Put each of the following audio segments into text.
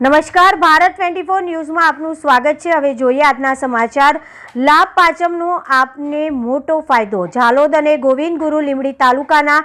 નમસ્કાર, Bharat twenty four ન્યૂઝમાં આપનું સ્વાગત છે. હવે જોઈએ આજના સમાચાર. લાભ પાંચમનો આપને મોટો ફાયદો. ઝાલોદ અને ગોવિંદ ગુરુ લીમડી તાલુકાના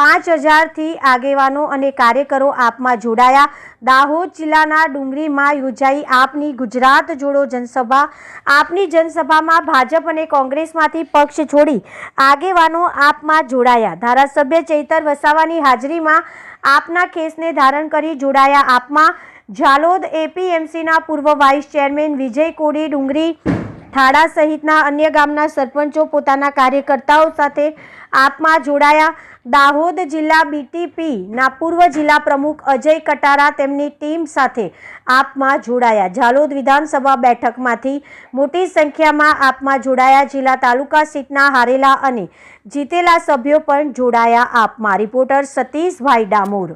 પાંચ હજારથી આગેવાનો અને કાર્યકરો આપમાં જોડાયા. દાહોદ જિલ્લાના ડુંગરીમાં યોજાઈ આપની ગુજરાત જોડો જનસભા. આપની જનસભામાં ભાજપ અને કોંગ્રેસમાંથી પક્ષ છોડી આગેવાનો આપમાં જોડાયા. ધારાસભ્ય ચૈતર વસાવાની હાજરીમાં આપના કેસને ધારણ કરી જોડાયા આપમાં. ઝાલોદ એપીએમસીના પૂર્વ વાઇસ ચેરમેન વિજય કોડી ડુંગરી થાળા સહિતના અન્ય ગામના સરપંચો પોતાના કાર્યકર્તાઓ સાથે આપમાં જોડાયા. દાહોદ જિલ્લા બીટીપી ના પૂર્વ જિલ્લા પ્રમુખ અજય કટારા તેમની ટીમ સાથે આપમાં જોડાયા. ઝાલોદ વિધાનસભા બેઠકમાંથી મોટી સંખ્યામાં આપમાં જોડાયા. જિલ્લા તાલુકા સીટના હારેલા અને જીતેલા સભ્યો પણ જોડાયા આપમાં. રિપોર્ટર સતીશભાઈ ડામોર.